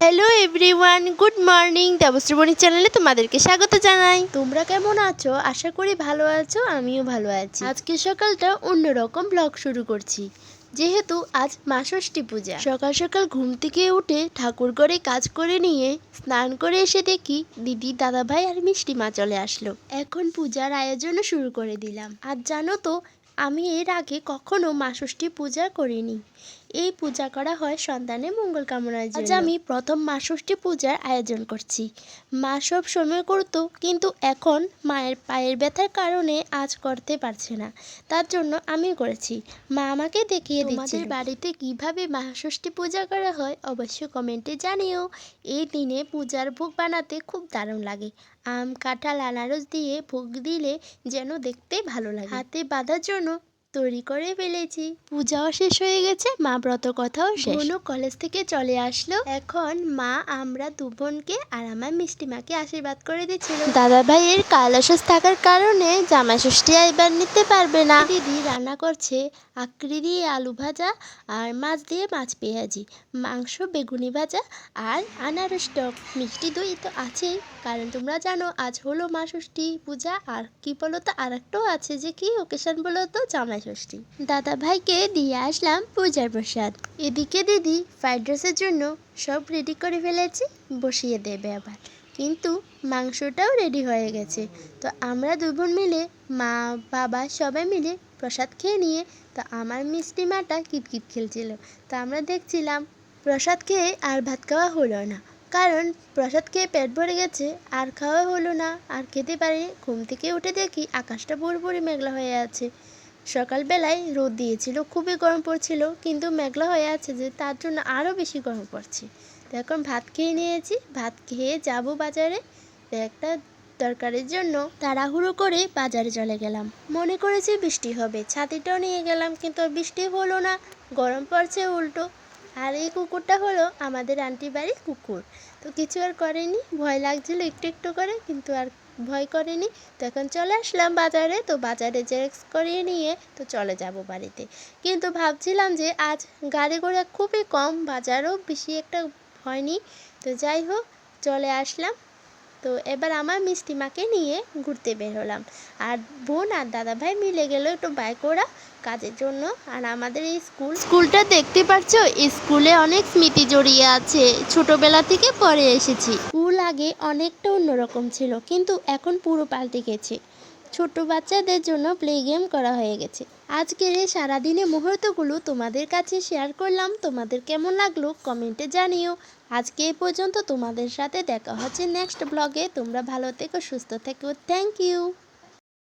Hello everyone good morning Debshrabani চ্যানেলে তোমাদেরকে স্বাগত জানাই। তোমরা কেমন আছো? আশা করি ভালো আছো আমিও ভালো আছি। আজকে সকালটা অন্যরকম ব্লগ শুরু করছি। যেহেতু আজ মা ষষ্ঠী পূজা। সকাল সকাল ঘুম থেকে উঠে ঠাকুর ঘরে কাজ করে নিয়ে স্নান করে এসে দেখি দিদি দাদা ভাই আর মিষ্টি মা চলে আসলো। এখন পূজার আয়োজনও শুরু করে দিলাম। আর জানো তো আমি এর আগে কখনো মা ষষ্ঠী পূজা করিনি। এই পূজা করা হয় সন্তানের মঙ্গল কামনার জন্য। আজ আমি প্রথম মা ষষ্ঠী পূজার আয়োজন করছি। মা সব সময় করতো কিন্তু এখন মায়ের পায়ের ব্যথার কারণে আজ করতে পারছে না। তার জন্য আমি করেছি। মা আমাকে দেখিয়ে দিচ্ছে বাড়িতে কীভাবে মা ষষ্ঠী পূজা করা হয় অবশ্যই কমেন্টে জানিও। এই দিনে পূজার ভোগ বানাতে খুব দারুণ লাগে। আম কাঁঠাল আনারস দিয়ে ভোগ দিলে যেন দেখতে ভালো লাগে। হাতে বাঁধার জন্য তৈরি করে ফেলেছি। পূজাও শেষ হয়ে গেছে মা ব্রত কথাও শেষ। বোনও কলেজ থেকে চলে আসলো। এখন মা আমরা দু বোনকে আর আমার মিষ্টি মাকে আশীর্বাদ করে দিচ্ছিল। দাদা ভাইয়ের কালাসস থাকার কারণে জামা ষষ্ঠী এবার নিতে পারবে না। দিদি রান্না করছে আকরি দিয়ে আলু ভাজা আর মাছ দিয়ে মাছ পেঁয়াজি মাংস বেগুনি ভাজা আর আনারস টক। মিষ্টি দই তো আছেই কারণ তোমরা জানো আজ হলো মা ষষ্ঠী পূজা। আর কি বলো তো আর একটাও আছে যে কি ওকেশন বলো তো জামাই ষষ্ঠী। দাদা ভাইকে দিয়ে আসলাম পূজার প্রসাদ। এদিকে দিদি ফ্রাইড রাইসের জন্য সব রেডি করে ফেলেছি, বসিয়ে দেবে আবার। কিন্তু মাংসটাও রেডি হয়ে গেছে। তো আমরা দুবোন মিলে, মা, বাবা সবাই মিলে প্রসাদ খেয়ে নিয়ে, তো আমার মিষ্টি মাটা কিতকিত খেলছিল। তো আমরা দেখছিলাম প্রসাদ খেয়ে আর ভাত খাওয়া হলো না। কারণ প্রসাদ খেয়ে পেট ভরে গেছে, আর খাওয়া হলো না। আর খেতে পারি ঘুম থেকে উঠে দেখি আকাশটা পুরোপুরি মেঘলা হয়ে আছে। সকালবেলায় রোদ দিয়েছিল, খুবই গরম পড়ছিল, কিন্তু মেঘলা হয়ে আছে যে তার জন্য আরও বেশি গরম পড়ছে। তো এখন ভাত খেয়ে নিয়েছি, ভাত খেয়ে যাব বাজারে। একটা দরকারের জন্য তাড়াহুড়ো করে বাজারে চলে গেলাম। মনে করেছি বৃষ্টি হবে, ছাতিটাও নিয়ে গেলাম, কিন্তু বৃষ্টি হলো না, গরম পড়ছে উল্টো। আর এই কুকুরটা হলো আমাদের আন্টি বাড়ির কুকুর। তো কিছু আর করেনি, ভয় লাগছিল একটু একটু করে, কিন্তু আর ভয় করেনি। তো এখন চলে আসলাম বাজারে। তো বাজারে জেরক্স করিয়ে নিয়ে তো চলে যাব বাড়িতে। কিন্তু ভাবছিলাম যে আজ গাড়ি ঘোড়া খুবই কম, বাজারও বেশি একটা হয়নি। তো যাই হোক, চলে আসলাম। তো এবার আমার মিষ্টি মাকে নিয়ে ঘুরতে বের হলাম। আর বোন আর দাদা ভাই মিলে গেল একটু বাইক ওরা কাজের জন্য। আর আমাদের এই স্কুল, স্কুলটা দেখতে পাচ্ছ স্কুলে অনেক স্মৃতি জড়িয়ে আছে। ছোটবেলা থেকে পরে এসেছি। স্কুল আগে অনেকটা অন্যরকম ছিল, কিন্তু এখন পুরো পাল্টে গেছে। ছোট বাচ্চাদের জন্য প্লে গেম করা হয়ে গেছে। আজকের এই সারাদিনের মুহূর্তগুলো তোমাদের কাছে শেয়ার করলাম। তোমাদের কেমন লাগল কমেন্টে জানিও। আজকে এই পর্যন্ত তোমাদের সাথে দেখা হচ্ছে নেক্সট ব্লগে। তোমরা ভালো থেকো, সুস্থ থেকো। Thank you.